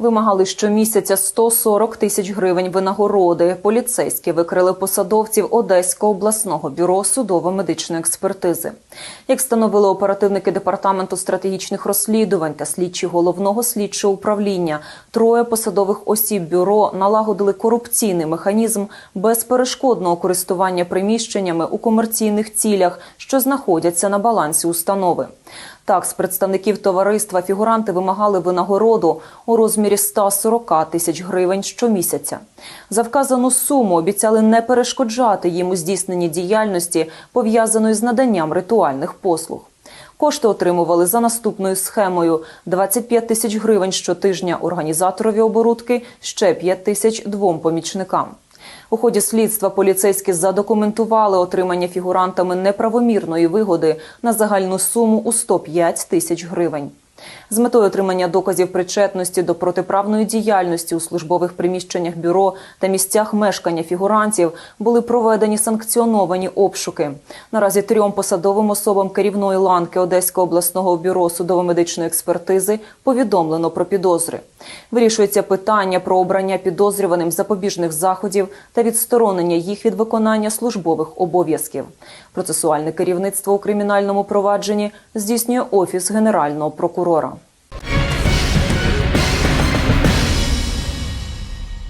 Вимагали щомісяця 140 тисяч гривень винагороди. Поліцейські викрили посадовців Одеського обласного бюро судово-медичної експертизи. Як встановили оперативники департаменту стратегічних розслідувань та слідчі головного слідчого управління, троє посадових осіб бюро налагодили корупційний механізм безперешкодного користування приміщеннями у комерційних цілях, що знаходяться на балансі установи. Так, з представників товариства фігуранти вимагали винагороду у розмірі 140 тисяч гривень щомісяця. За вказану суму обіцяли не перешкоджати їм у здійсненні діяльності, пов'язаної з наданням ритуальних послуг. Кошти отримували за наступною схемою: 25 тисяч гривень щотижня організаторові оборудки, ще 5 тисяч двом помічникам. У ході слідства поліцейські задокументували отримання фігурантами неправомірної вигоди на загальну суму у 105 тисяч гривень. З метою отримання доказів причетності до протиправної діяльності у службових приміщеннях бюро та місцях мешкання фігурантів були проведені санкціоновані обшуки. Наразі трьом посадовим особам керівної ланки Одеського обласного бюро судово-медичної експертизи повідомлено про підозри. Вирішується питання про обрання підозрюваним запобіжних заходів та відсторонення їх від виконання службових обов'язків. Процесуальне керівництво у кримінальному провадженні здійснює офіс генерального прокурора прокурора.